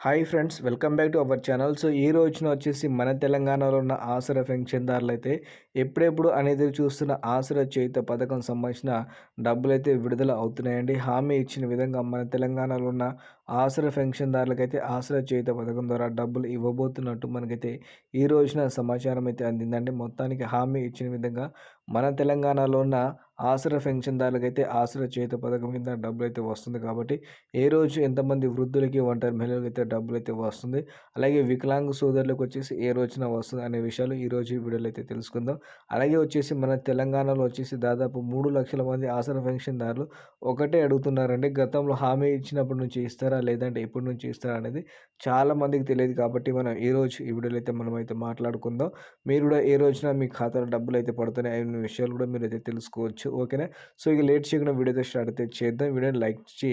Hi friends welcome back to our channel. So ఈ రోజున వచ్చేసి మన తెలంగాణలో ఉన్న ఆసరా పెన్షన్దారులు అయితే ఎప్పుడెప్పుడు అనేది చూస్తున్న ఆసరా చేయుత పథకం సంబంధించిన డబ్బులు అయితే విడుదల అవుతున్నాయండి. హామీ ఇచ్చిన విధంగా మన తెలంగాణలో ఉన్న ఆసరా పెన్షన్దారులకైతే ఆసరా చేయుత పథకం ద్వారా డబ్బులు ఇవ్వబోతున్నట్టు మనకైతే ఈ రోజున సమాచారం అయితే అందిందండి. మొత్తానికి హామీ ఇచ్చిన విధంగా మన తెలంగాణలో ఉన్న ఆసరా పెన్షన్దారులకైతే ఆసరా చేత పథకం కింద డబ్బులు అయితే వస్తుంది కాబట్టి ఏ రోజు ఎంతమంది వృద్ధులకి ఒంటరి మహిళలకు అయితే డబ్బులు అయితే వస్తుంది అలాగే వికలాంగ సోదరులకు వచ్చేసి ఏ రోజున వస్తుంది అనే విషయాలు ఈ రోజు ఈ వీడియోలో అయితే తెలుసుకుందాం. అలాగే వచ్చేసి మన తెలంగాణలో వచ్చేసి దాదాపు మూడు లక్షల మంది ఆసరా పెన్షన్దారులు ఒకటే అడుగుతున్నారండి. గతంలో హామీ ఇచ్చినప్పటి నుంచి ఇస్తారా లేదంటే ఎప్పటి నుంచి ఇస్తారా అనేది చాలా మందికి తెలియదు కాబట్టి మనం ఈ రోజు ఈ వీడియోలో అయితే మనం అయితే మాట్లాడుకుందాం. మీరు కూడా ఏ రోజున మీ ఖాతాలో డబ్బులు అయితే పడుతున్నాయి అనే విషయాలు కూడా మీరు అయితే తెలుసుకోవచ్చు. ఓకేనా? సో ఇక లేట్ చేయకుండా వీడియో స్టార్ట్ అయితే చేద్దాం. వీడియోని లైక్ చేసి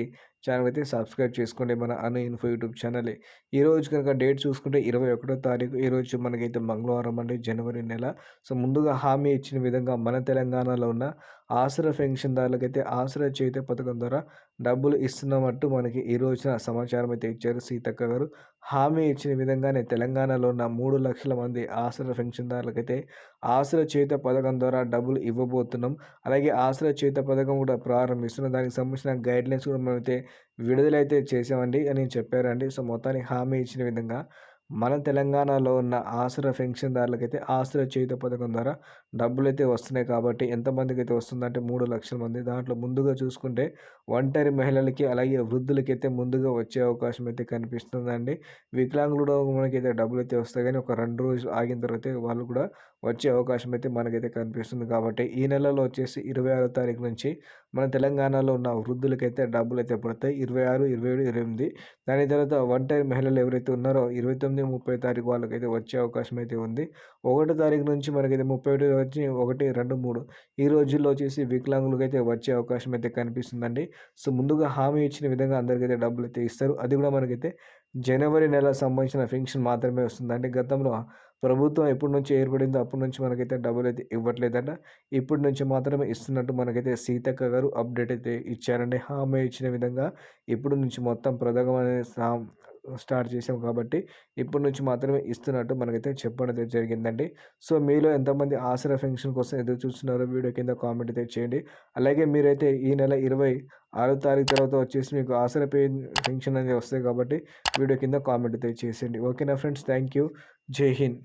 ఛానల్ అయితే సబ్స్క్రైబ్ చేసుకోండి మన అను ఇన్ఫో యూట్యూబ్ ఛానల్. ఈ రోజు కనుక డేట్ చూసుకుంటే ఇరవై ఒకటో తారీఖు. ఈ రోజు మనకైతే మంగళవారం అండి జనవరి నెల. సో ముందుగా హామీ ఇచ్చిన విధంగా మన తెలంగాణలో ఉన్న ఆసరా పెన్షన్దారులకైతే ఆసరా చేతి పథకం ద్వారా డబ్బులు ఇస్తున్నామంటూ మనకి ఈ రోజున సమాచారం అయితే ఇచ్చారు సీతక్క గారు. హామీ ఇచ్చిన విధంగానే తెలంగాణలో ఉన్న మూడు లక్షల మంది ఆసరా పెన్షన్దారులకైతే ఆసరా చేత పథకం ద్వారా డబ్బులు ఇవ్వబోతున్నాం. అలాగే ఆసరా చేత పథకం కూడా ప్రారంభిస్తున్నాం దానికి సంబంధించిన గైడ్లైన్స్ కూడా మనమైతే విడుదలైతే చేసామండి అని చెప్పారండి. సో మొత్తానికి హామీ ఇచ్చిన విధంగా మన తెలంగాణలో ఉన్న ఆసరా పెన్షన్దారులకైతే ఆసరా చేయుత పథకం ద్వారా డబ్బులు అయితే వస్తున్నాయి కాబట్టి ఎంతమందికి అయితే వస్తుందంటే మూడు లక్షల మంది. దాంట్లో ముందుగా చూసుకుంటే ఒంటరి మహిళలకి అలాగే వృద్ధులకి అయితే ముందుగా వచ్చే అవకాశం అయితే కనిపిస్తుందండి. వికలాంగులు మనకైతే డబ్బులు అయితే వస్తాయి కానీ ఒక రెండు రోజులు ఆగిన తర్వాత వాళ్ళు కూడా వచ్చే అవకాశం అయితే మనకైతే కనిపిస్తుంది కాబట్టి ఈ నెలలో వచ్చేసి ఇరవై ఆరో తారీఖు నుంచి మన తెలంగాణలో ఉన్న వృద్ధులకైతే డబ్బులు అయితే పడతాయి. ఇరవై ఆరు ఇరవై ఏడు ఇరవై ఎనిమిది. దాని తర్వాత ఒంటరి మహిళలు ఎవరైతే ఉన్నారో ఇరవై తొమ్మిది ముప్పై తారీఖు వాళ్ళకైతే వచ్చే అవకాశం అయితే ఉంది. ఒకటో తారీఖు నుంచి మనకైతే ముప్పై ఒకటి వచ్చి ఒకటి రెండు మూడు ఈ రోజుల్లో వచ్చేసి వికలాంగులకైతే వచ్చే అవకాశం అయితే కనిపిస్తుందండి. సో ముందుగా హామీ ఇచ్చిన విధంగా అందరికైతే డబ్బులు అయితే ఇస్తారు. అది కూడా మనకైతే జనవరి నెల సంబంధించిన పెన్షన్ మాత్రమే వస్తుందండి. గతంలో ప్రభుత్వం ఎప్పటి నుంచి ఏర్పడిందో అప్పటి నుంచి మనకైతే డబ్బులు అయితే ఇవ్వట్లేదంట. ఇప్పటి నుంచి మాత్రమే ఇస్తున్నట్టు మనకైతే సీతక్క గారు అప్డేట్ అయితే ఇచ్చారండి. హామీ ఇచ్చిన విధంగా ఇప్పటి నుంచి మొత్తం ప్రధానమైన స్టార్ట్ చేసాం కాబట్టి ఇప్పటి నుంచి మాత్రమే ఇస్తున్నట్టు మనకైతే చెప్పడం అయితే జరిగిందండి. సో మీలో ఎంతమంది ఆసరా ఫంక్షన్ కోసం ఎదురు చూస్తున్నారో వీడియో కింద కామెంట్ అయితే చేయండి. అలాగే మీరైతే ఈ నెల ఇరవై ఆరో తారీఖు తర్వాత వచ్చేసి మీకు ఆసరా పే ఫంక్షన్ అనేది వస్తాయి కాబట్టి వీడియో కింద కామెంట్ అయితే చేసేయండి. ఓకేనా ఫ్రెండ్స్? థ్యాంక్ యూ జై హింద్.